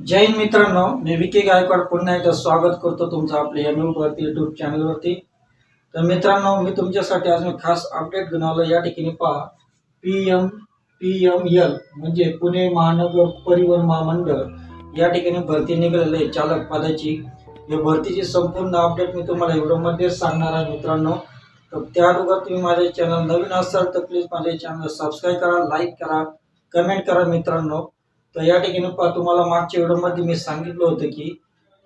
जय हिंद मित्रांनो मी विकी गायकवाड. पुन्हा एकदा स्वागत करतो तुमचं आपल्या एम वरती यूट्यूब चॅनलवरती तर मित्रांनो मी तुमच्यासाठी आज मी खास अपडेट घेऊन आलो या ठिकाणी पहा P M P M L म्हणजे पुणे महानगर परिवहन महामंडळ या ठिकाणी भरती निघालेली आहे. चालक पदाची. या भरतीची संपूर्ण अपडेट मी तुम्हाला व्हिडिओमध्ये सांगणार आहे मित्रांनो. तर त्या अगोदर तुम्ही माझे चॅनल नवीन असाल तर प्लीज माझे चॅनल सबस्क्राईब करा लाईक करा कमेंट करा मित्रांनो. तर या ठिकाणी पहा तुम्हाला मागच्या व्हिडिओमध्ये मी सांगितलं होतं की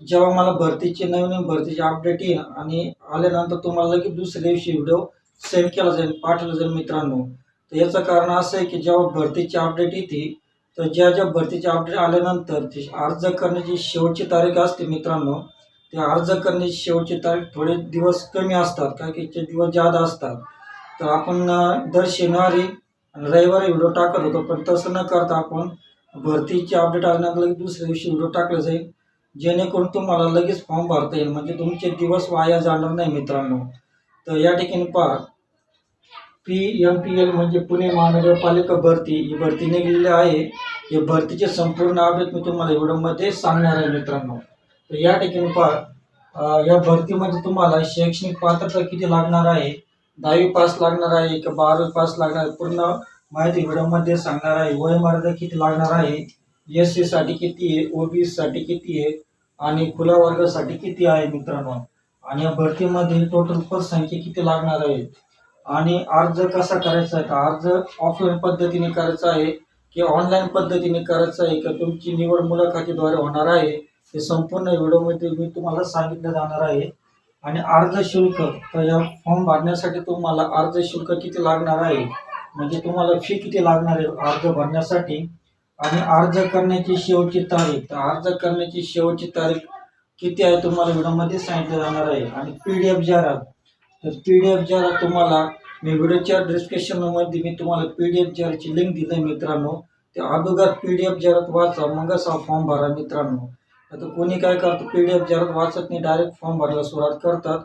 जेव्हा मला भरतीची नवीन नवीन भरतीचे अपडेट येईल आणि आल्यानंतर तुम्हाला लगेच दुसऱ्या दिवशी व्हिडिओ सेंड केला जाईल पाठवला जाईल मित्रांनो. तर याचं कारण असं आहे की जेव्हा भरतीची अपडेट येते तर ज्या ज्या भरतीची अपडेट आल्यानंतर ती अर्ज करण्याची शेवटची तारीख असते मित्रांनो ते अर्ज करण्याची शेवटची तारीख थोडे दिवस कमी असतात कारण की दिवस जादा असतात. तर आपण दर शनिवारी आणि रविवारी व्हिडिओ टाकत होतो पण तसं न करता आपण भरतीची अपडेट आल्यानंतर लगेच दुसऱ्या दिवशी व्हिडिओ टाकला जाईल. जेणेकरून तुम्हाला लगेच फॉर्म भरता येईल. म्हणजे तुमचे दिवस वाया जाणार नाही मित्रांनो. तर या ठिकाणी पहा. पी एम पी एल म्हणजे पुणे महानगरपालिका भरती. ही भरती निघलेली आहे. या भरतीचे संपूर्ण अपडेट मी तुम्हाला व्हिडिओमध्ये सांगणार आहे मित्रांनो. तर या ठिकाणी पहा. या भरतीमध्ये तुम्हाला शैक्षणिक पात्रता किती लागणार आहे? दहावी पास लागणार आहे का बारावी पास लागणार पूर्ण माहिती व्हिडिओमध्ये सांगणार आहे वय मर्यादा किती लागणार आहे एस सी साठी किती आहे ओबीसी साठी किती आहे आणि खुल्या वर्गासाठी किती आहे मित्रांनो? आणि या भरतीमध्ये टोटल पदसंख्या किती लागणार आहे आणि अर्ज कसा करायचा आहे? अर्ज ऑफलाईन पद्धतीने करायचा आहे की ऑनलाईन पद्धतीने करायचं आहे का? तुमची निवड मुलाखतीद्वारे होणार आहे. हे संपूर्ण व्हिडिओमध्ये मी तुम्हाला सांगितलं जाणार आहे. आणि अर्ज शुल्क तर या फॉर्म भरण्यासाठी तुम्हाला अर्ज शुल्क किती लागणार आहे? म्हणजे तुम्हाला फी किती लागणार आहे अर्ज भरण्यासाठी? आणि अर्ज करण्याची शेवटची तारीख तर अर्ज करण्याची शेवटची तारीख किती आहे तुम्हाला व्हिडिओमध्ये सांगितलं जाणार आहे. आणि पी डी एफ जाहिरात तर पी डी एफ जाहिरात तुम्हाला मी व्हिडिओच्या डिस्क्रिप्शनमध्ये मी तुम्हाला पी डी एफ जाहिरातची लिंक दिली आहे मित्रांनो. ते अगोदर पी डी एफ जाहिरात वाचा मगच हा फॉर्म भरा मित्रांनो. आता कोणी काय करतं पी डी एफ जाहिरात वाचत नाही डायरेक्ट फॉर्म भरायला सुरुवात करतात.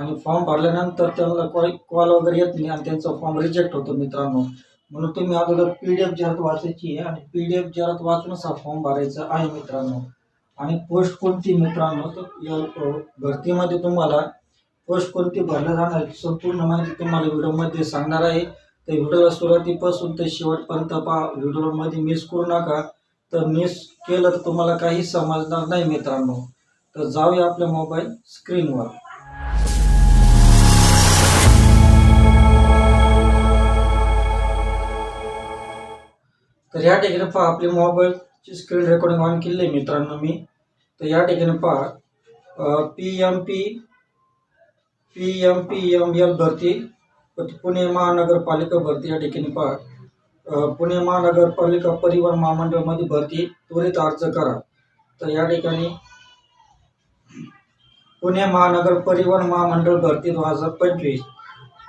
आणि फॉर्म भरल्यानंतर त्यांना कॉल कॉल वगैरे येत नाही आणि त्यांचा फॉर्म रिजेक्ट होतो मित्रांनो. म्हणून तुम्ही अगोदर पी डी एफ जाहिरात वाचायची आहे आणि पी डी एफ जाहिरात वाचूनच हा फॉर्म भरायचा आहे मित्रांनो. आणि पोस्ट कोणती मित्रांनो? तर भरतीमध्ये तुम्हाला पोस्ट कोणती भरल्या जाणार संपूर्ण माहिती तुम्हाला व्हिडिओमध्ये सांगणार आहे. तर व्हिडिओला सुरुवातीपासून ते शेवटपर्यंत पहा व्हिडिओमध्ये मिस करू नका. तर मिस केलं तर तुम्हाला काही समजणार नाही मित्रांनो. तर जाऊया आपल्या मोबाईल स्क्रीनवर या ठिकाणी पहा आपली मोबाईलची स्क्रीन रेकॉर्डिंग ऑन केली आहे मित्रांनो मी. तर या ठिकाणी पहा P M P P M P M L भरती. पुणे महानगरपालिका भरती या ठिकाणी पहा. पुणे महानगरपालिका परिवहन महामंडळमध्ये भरती त्वरित अर्ज करा. तर या ठिकाणी पुणे महानगर परिवहन महामंडळ भरती दोन हजार पंचवीस.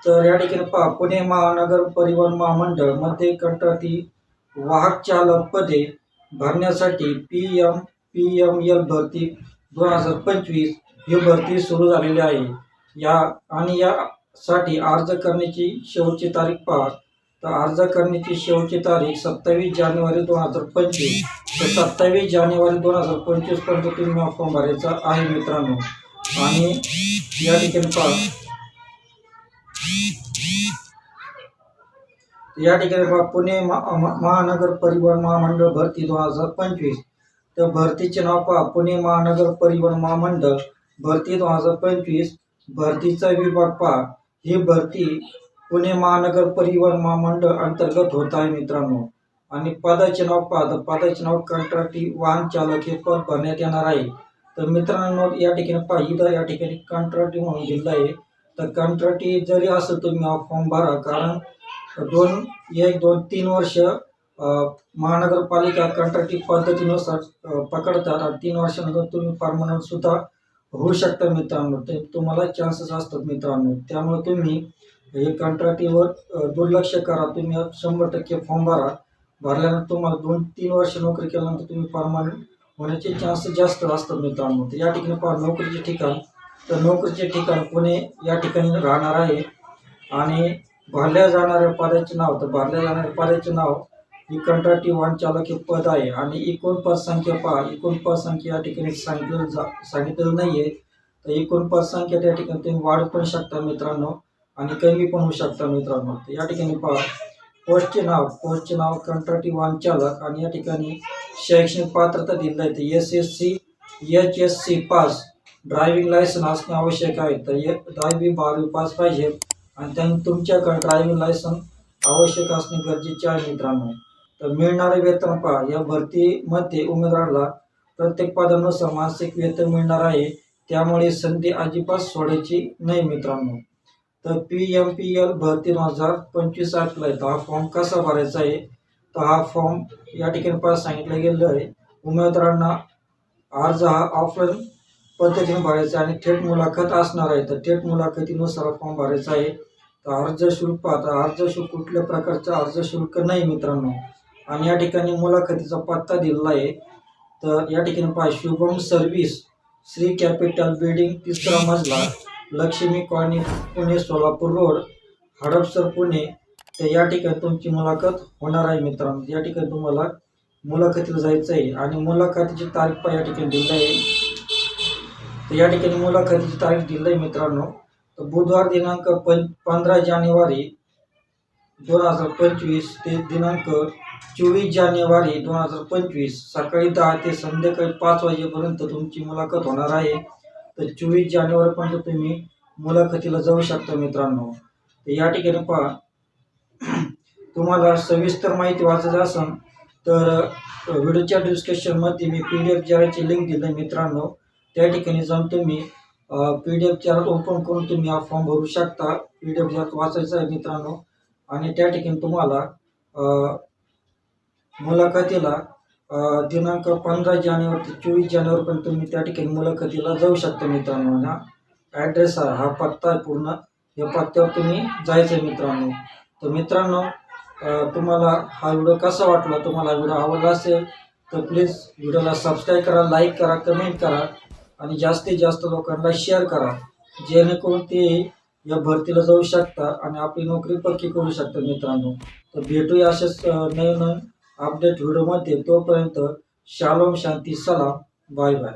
तर या ठिकाणी पहा पुणे महानगर परिवहन महामंडळमध्ये कंत्राटी वाहक चालक पदे भरण्यासाठी P M P M L भरती दोन हजार पंचवीस ही भरती सुरू झालेली आहे. या आणि यासाठी अर्ज करण्याची शेवटची तारीख पहा. तर अर्ज करण्याची शेवटची तारीख सत्तावीस जानेवारी दोन हजार पंचवीस. तर सत्तावीस जानेवारी दोन हजार पंचवीसपर्यंत तुम्ही फॉर्म भरायचा आहे मित्रांनो. आणि या ठिकाणी पहा. या ठिकाणी पहा पुणे महा- महानगर परिवहन महामंडळ भरती दोन हजार पंचवीस. तर भरतीचे नाव पहा पुणे महानगर परिवहन महामंडळ भरती दोन हजार पंचवीस. भरतीचा विभाग पहा ही भरती पुणे महानगर परिवहन महामंडळ अंतर्गत होत आहे मित्रांनो. आणि पदाचे नाव पहा तर पदाचे नाव कंत्राटी वाहन चालक हे पद भरण्यात येणार आहे. तर मित्रांनो या ठिकाणी पहा इथं या ठिकाणी कंत्राटी म्हणून दिलं आहे. तर कंत्राटी जरी असेल तुम्ही हा फॉर्म भरा कारण दोन एक दोन तीन वर्ष महानगरपालिका कंत्राटी पद्धतीनुसार अ, पकडतात आणि तीन वर्षानंतर तुम्ही परमनंट सुद्धा होऊ शकता मित्रांनो. ते तुम्हाला चान्सेस असतात मित्रांनो. त्यामुळे तुम्ही हे कंत्राटीवर दुर्लक्ष करा. तुम्ही शंभर टक्के फॉर्म भरा. भरल्यानंतर तुम्हाला दोन तीन वर्ष नोकरी केल्यानंतर तुम्ही परमनंट होण्याचे चान्सेस जास्त असतात मित्रांनो. तर या ठिकाणी पहा नोकरीचे ठिकाण. तर नोकरीचे ठिकाण पुणे या ठिकाणी राहणार आहे. आणि भरल्या जाणाऱ्या पदाचे नाव तर भरल्या जाणाऱ्या पदाचे नाव ही कंत्राटी वाहन चालक हे पद आहे. आणि एकूण पदसंख्या पहा एकूण पदसंख्या या ठिकाणी सांगितलं जा सांगितलेलं नाही आहे तर एकूण पदसंख्या त्या ठिकाणी तुम्ही वाढ पण शकता मित्रांनो आणि कमी पण होऊ शकता मित्रांनो. तर या ठिकाणी पहा पोस्टचे नाव पोस्टचे नाव कंत्राटी वाहन चालक आणि या ठिकाणी शैक्षणिक पात्रता दिलं आहे. तर S S C H S C pass driving licence असणे आवश्यक आहे. तर एक दहावी बारावी पास पाहिजे. आणि त्यानंतर तुमच्याकडे ड्रायव्हिंग लायसन आवश्यक असणे गरजेचे आहे मित्रांनो. तर मिळणारे वेतन पहा या भरतीमध्ये उमेदवाराला प्रत्येक पदानुसार मासिक वेतन मिळणार आहे. त्यामुळे संधी अजिबात सोडायची नाही मित्रांनो. तर पी एम पी एल भरती दोन हजार पंचवीस आठला आहे. तर हा फॉर्म कसा भरायचा आहे? तर हा फॉर्म या ठिकाणी पास सांगितलं गेलेलं आहे. उमेदवारांना अर्ज हा ऑफलाईन पद्धतीने भरायचा आहे आणि थेट मुलाखत असणार आहे. तर थेट मुलाखतीनुसार हा फॉर्म भरायचा आहे. तर अर्ज शुल्क पाहता अर्ज शुल्क कुठल्या प्रकारचं अर्ज शुल्क नाही मित्रांनो. आणि या ठिकाणी मुलाखतीचा पत्ता दिलेला आहे. तर या ठिकाणी पहा Shubham service Shri capital building तिसरा मजला लक्ष्मी कॉलनी पुणे सोलापूर रोड हडपसर पुणे. तर या ठिकाणी तुमची मुलाखत होणार आहे मित्रांनो. या ठिकाणी तुम्हाला मुलाखतीला जायचं आहे. आणि मुलाखतीची तारीख पण या ठिकाणी दिली आहे. तर या ठिकाणी मुलाखतीची तारीख दिली आहे मित्रांनो. बुधवार दिनांक पं पंधरा जानेवारी दोन हजार पंचवीस ते दिनांक चोवीस जानेवारी दोन हजार पंचवीस. सकाळी दहा ते संध्याकाळी पाच वाजेपर्यंत तुमची मुलाखत होणार आहे. तर चोवीस जानेवारीपर्यंत तुम्ही मुलाखतीला जाऊ शकता मित्रांनो. तर या ठिकाणी पहा. तुम्हाला सविस्तर माहिती वाचायचं असेल तर व्हिडिओच्या डिस्क्रिप्शनमध्ये मी पी डी एफ चॅनलची लिंक दिली मित्रांनो त्या ठिकाणी जाऊन तुम्ही P D F channel open करून तुम्ही हा फॉर्म भरू शकता. पी डी एफ चॅनल वाचायचा आहे मित्रांनो. आणि त्या ठिकाणी तुम्हाला मुलाखतीला दिनांक पंधरा जानेवारी ते चोवीस जानेवारीपर्यंत तुम्ही त्या ठिकाणी मुलाखतीला जाऊ शकता मित्रांनो. हा ॲड्रेस आहे. हा पत्ता आहे पूर्ण. या पत्त्यावर तुम्ही जायचं आहे मित्रांनो. तर मित्रांनो तुम्हाला हा व्हिडिओ कसा वाटला? तुम्हाला व्हिडिओ आवडला असेल तर प्लीज व्हिडिओला सबस्क्राईब करा लाईक करा कमेंट करा. आणि जास्तीत जास्त लोकांना शेअर करा. जेणेकरून ते या भरतीला जाऊ शकता आणि आपली नोकरी पक्की करू शकता मित्रांनो. तर भेटूया असेच नवीन अपडेट व्हिडिओमध्ये तोपर्यंत शालोम शांती सलाम. Bye bye.